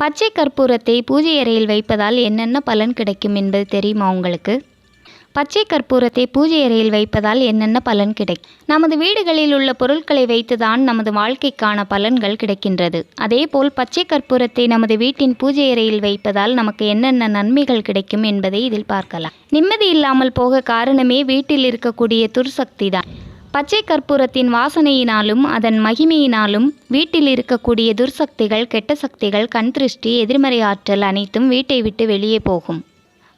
பச்சை கற்பூரத்தை பூஜை அறையில் வைப்பதால் என்னென்ன பலன் கிடைக்கும் என்பது தெரியுமா உங்களுக்கு? பச்சை கற்பூரத்தை பூஜை அறையில் வைப்பதால் என்னென்ன பலன் கிடைக்கும்? நமது வீடுகளில் உள்ள பொருட்களை வைத்துதான் நமது வாழ்க்கைக்கான பலன்கள் கிடைக்கின்றது. அதேபோல் பச்சை கற்பூரத்தை நமது வீட்டின் பூஜை அறையில் வைப்பதால் நமக்கு என்னென்ன நன்மைகள் கிடைக்கும் என்பதை இதில் பார்க்கலாம். நிம்மதி இல்லாமல் போக காரணமே வீட்டில் இருக்கக்கூடிய துர்சக்தி தான் பச்சை கற்பூரத்தின் வாசனையினாலும் அதன் மகிமையினாலும் வீட்டில் இருக்கக்கூடிய துர்சக்திகள் கெட்ட சக்திகள் கண் திருஷ்டி எதிர்மறை ஆற்றல் அனைத்தும் வீட்டை விட்டு வெளியே போகும்.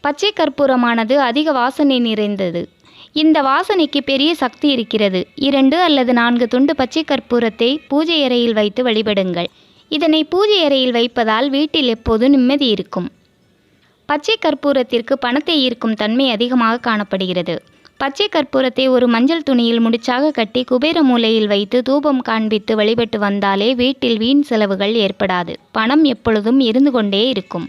பச்சை கற்பூரமானது அதிக வாசனை நிறைந்தது. இந்த வாசனைக்கு பெரிய சக்தி இருக்கிறது. இரண்டு அல்லது நான்கு துண்டு பச்சை கற்பூரத்தை பூஜை அறையில் வைத்து வழிபடுங்கள். இதனை பூஜை அறையில் வைப்பதால் வீட்டில் எப்போது நிம்மதி இருக்கும். பச்சை கற்பூரத்திற்கு பணத்தை ஈர்க்கும் தன்மை அதிகமாக காணப்படுகிறது. பச்சை கற்பூரத்தை ஒரு மஞ்சள் துணியில் முடிச்சாக கட்டி குபேர மூலையில் வைத்து தூபம் காண்பித்து வழிபட்டு வந்தாலே வீட்டில் வீண் செலவுகள் ஏற்படாது. பணம் எப்பொழுதும் இருந்து கொண்டே இருக்கும்.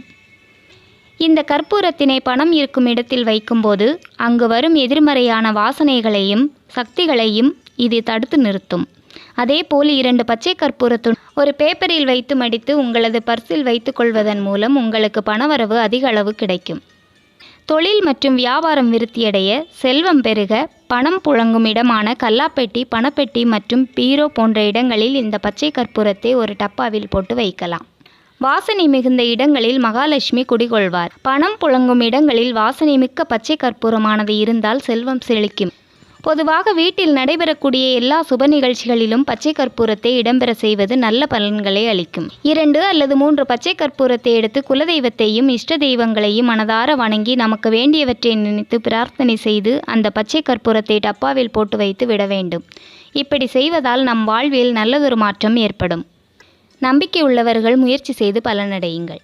இந்த கற்பூரத்தினை பணம் இருக்கும் இடத்தில் வைக்கும்போது அங்கு வரும் எதிர்மறையான வாசனைகளையும் சக்திகளையும் இது தடுத்து நிறுத்தும். அதேபோல் இரண்டு பச்சை கற்பூரத்துடன் ஒரு பேப்பரில் வைத்து மடித்து உங்களது பர்சில் வைத்துக்கொள்வதன் மூலம் உங்களுக்கு பணவரவு அதிக அளவு கிடைக்கும். தொழில் மற்றும் வியாபாரம் விருத்தியடைய செல்வம் பெருக பணம் புழங்கும் இடமான கல்லாப்பெட்டி பணப்பெட்டி மற்றும் பீரோ போன்ற இடங்களில் இந்த பச்சை கற்பூரத்தை ஒரு டப்பாவில் போட்டு வைக்கலாம். வாசனை மிகுந்த இடங்களில் மகாலட்சுமி குடிகொள்வார். பணம் புழங்கும் இடங்களில் வாசனை மிக்க பச்சை கற்பூரமானது இருந்தால் செல்வம் செழிக்கும். பொதுவாக வீட்டில் நடைபெறக்கூடிய எல்லா சுப நிகழ்ச்சிகளிலும் பச்சை கற்பூரத்தை இடம்பெற செய்வது நல்ல பலன்களை அளிக்கும். இரண்டு அல்லது மூன்று பச்சை கற்பூரத்தை எடுத்து குலதெய்வத்தையும் இஷ்ட தெய்வங்களையும் மனதார வணங்கி நமக்கு வேண்டியவற்றை நினைத்து பிரார்த்தனை செய்து அந்த பச்சை கற்பூரத்தை டப்பாவில் போட்டு வைத்து விட வேண்டும். இப்படி செய்வதால் நம் வாழ்வில் நல்லதொரு மாற்றம் ஏற்படும். நம்பிக்கை உள்ளவர்கள் முயற்சி செய்து பலனடையுங்கள்.